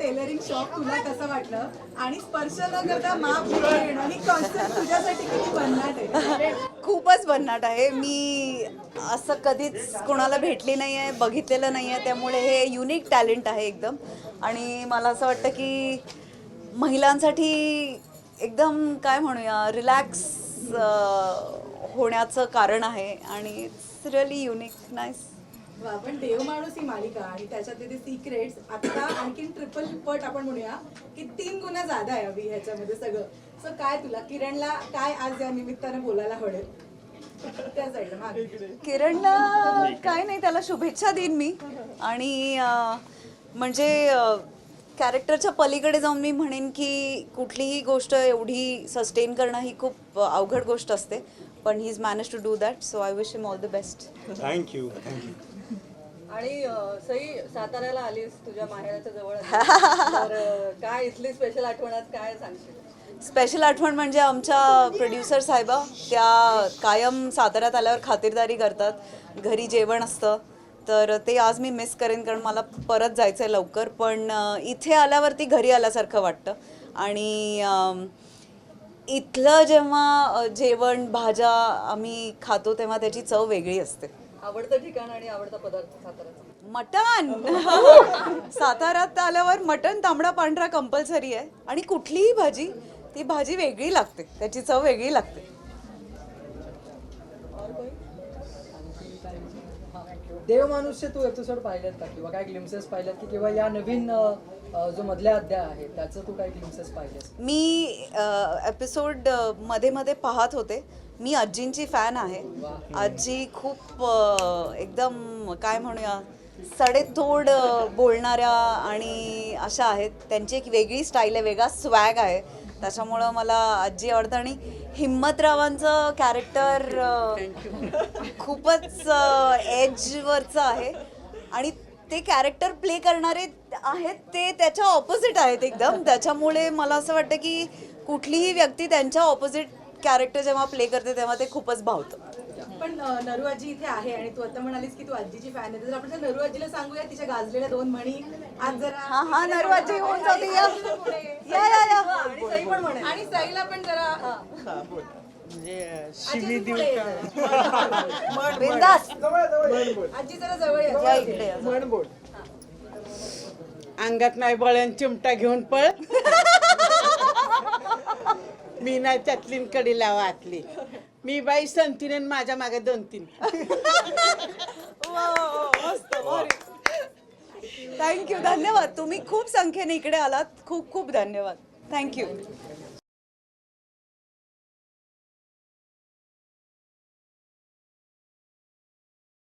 Tailoring shop तुला कसं वाटलं? आणि स्पर्श न करता माप घेऊन ही कॉन्सेप्ट तुझ्यासाठी किती भन्नाट आहे? खूपच भन्नाट आहे. मी असं कधीच कोणाला भेटली नाही आहे बघितलेलं नाही आहे त्यामुळे हे युनिक टॅलेंट आहे एकदम. आणि मला असं वाटतं की महिलांसाठी एकदम काय म्हणूया रिलॅक्स होण्याचं कारण आहे. आणि इट्स रिअली युनिक नाईस वा, पण देव माणूस ही मालिका आणि त्याच्यातले ते सिक्रेट्स आता आणखीन ट्रिपल पट आपण म्हणूया की तीन गुन्हा जादा आहे अभि ह्याच्यामध्ये सगळं. सो काय तुला? किरणला काय आज या निमित्तानं बोलायला आवडेल त्या साईडला मागे. किरणला काय नाही त्याला शुभेच्छा देईन मी. आणि अं, म्हणजे कॅरेक्टरच्या पलीकडे जाऊन मी म्हणेन की कुठलीही गोष्ट एवढी सस्टेन करणं ही खूप अवघड गोष्ट असते. पण he is manage to do that so I wish him all the best thank you thank you आणि अं, सई साताऱ्याला आलीस तुझ्या माहेराच्या जवळ. आलीस. तर अं, काय इथली स्पेशल आठवण आज काय सांगशील? स्पेशल आठवण म्हणजे आमच्या प्रोड्युसर साहेबा त्या कायम साताऱ्यात आल्यावर खातिरदारी करतात. घरी जेवण असतं. तर ते आज मी मिस करेन कारण मला परत जायचं आहे लवकर. पण अं, इथे आल्यावरती घरी आल्यासारखं वाटतं. आणि अं, इथलं जेव्हा जेवण भाज्या आम्ही खातो तेव्हा त्याची चव वेगळी असते. आवडतं ठिकाण आणि आवडता पदार्थ साताऱ्याचा मटण! साताऱ्यात आल्यावर मटण तांबडा पांढरा कंपल्सरी आहे. आणि कुठलीही भाजी ती भाजी वेगळी लागते. त्याची चव वेगळी लागते. देव माणूसचे तू एपिसोड पाहिलेत का? किंवा काय ग्लिम्सेस पाहिलेत की किंवा या नवीन अ, जो मधल्या अध्याय आहे त्याचं तू काय ग्लिम्सेस पाहिलेस? मी एपिसोडमध्ये मध्ये पाहत होते. मी आजींची फॅन आहे. आजी खूप अ, एकदम काय म्हणूया सडेतोड अ, बोलणाऱ्या आणि अशा आहेत. त्यांची एक वेगळी स्टाईल आहे वेगळा स्वॅग आहे. त्याच्यामुळं मला आजी आवडतं. आणि हिम्मतरावांचं कॅरेक्टर खूपच एजवरचं आहे. आणि ते कॅरेक्टर प्ले करणारे आहेत ते त्याच्या ऑपोजिट आहेत एकदम. त्याच्यामुळे मला असं वाटतं की कुठलीही व्यक्ती त्यांच्या ऑपोजिट कॅरेक्टर जेव्हा प्ले करते तेव्हा ते खूपच भावतं. पण नरू आजी इथे आहे आणि तू आता म्हणालीस की तू आजीची फॅन आहे. तर आपण नरू आजीला सांगूया तिच्या गाजलेल्या दोन म्हणी. आज जरा हा हा नरू आजी होऊन जाते या. या या या. आणि सई पण म्हणे. आणि सईला पण जरा म्हणजे आजी तू पुढे ये. जरा. बिंदास आजी जरा जवळ ये. या इकडे या. अंगात नाही बळण चिमटा घेऊन पळ. मी नाही त्यातली कडीला वाटली मी बाई संतीन आणि माझ्या मागे दोन तीन. थँक्यू धन्यवाद. तुम्ही खूप संख्येने इकडे आलात. खूप खूप धन्यवाद. थँक्यू